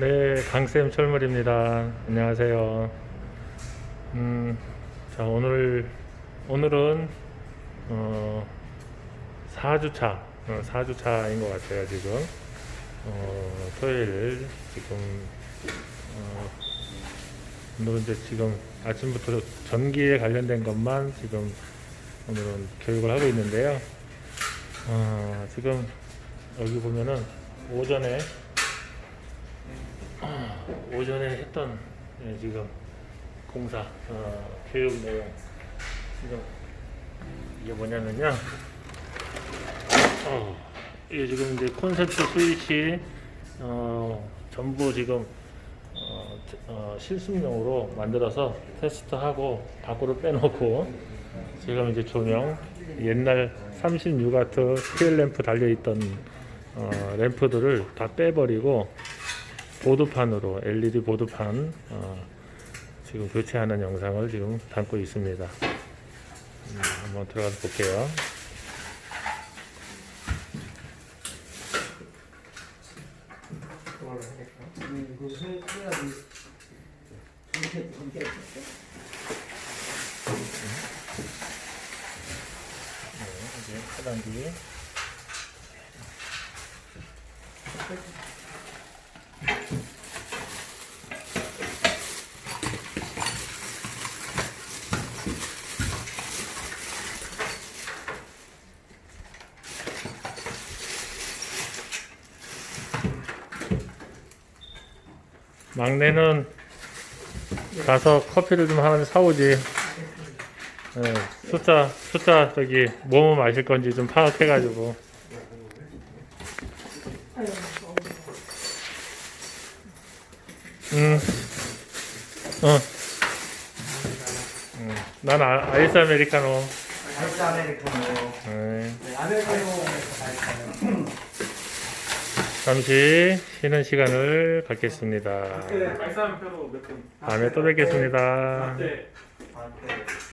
네, 강쌤 철물입니다. 안녕하세요. 음, 자, 오늘, 오늘은, 어, 4주차, 어, 4주차인 것 같아요, 지금. 어, 토요일, 지금, 어, 오늘은 이제 지금 아침부터 전기에 관련된 것만 지금 오늘은 교육을 하고 있는데요. 어, 지금 여기 보면은 오전에 오전에 했던 예, 지금 공사 어, 교육 내용. 지금 이게 뭐냐면요. 어, 이게 지금 이제 콘셉트 스위치 어, 전부 지금 어, 어, 실습용으로 만들어서 테스트하고 밖으로 빼놓고 지금 이제 조명 옛날 36 와트 스케일 램프 달려 있던 어, 램프들을 다 빼버리고 보드판으로 LED 보드판 어, 지금 교체하는 영상을 지금 담고 있습니다. 음, 한번 들어가서 볼게요. 네, 이제 하단기 막내는 가서 커피를 좀 하나 사오지. 네, 숫자 숫자 저기 뭐뭐 마실 건지 좀 파악해가지고. 음, 어, 음, 난 아, 아이스 아메리카노. 아이스 아메리카노. 네, 네, 아메리카노 아메리카노. 잠시 쉬는 시간을 갖겠습니다. 다음에 또 뵙겠습니다. 네. 아, 네.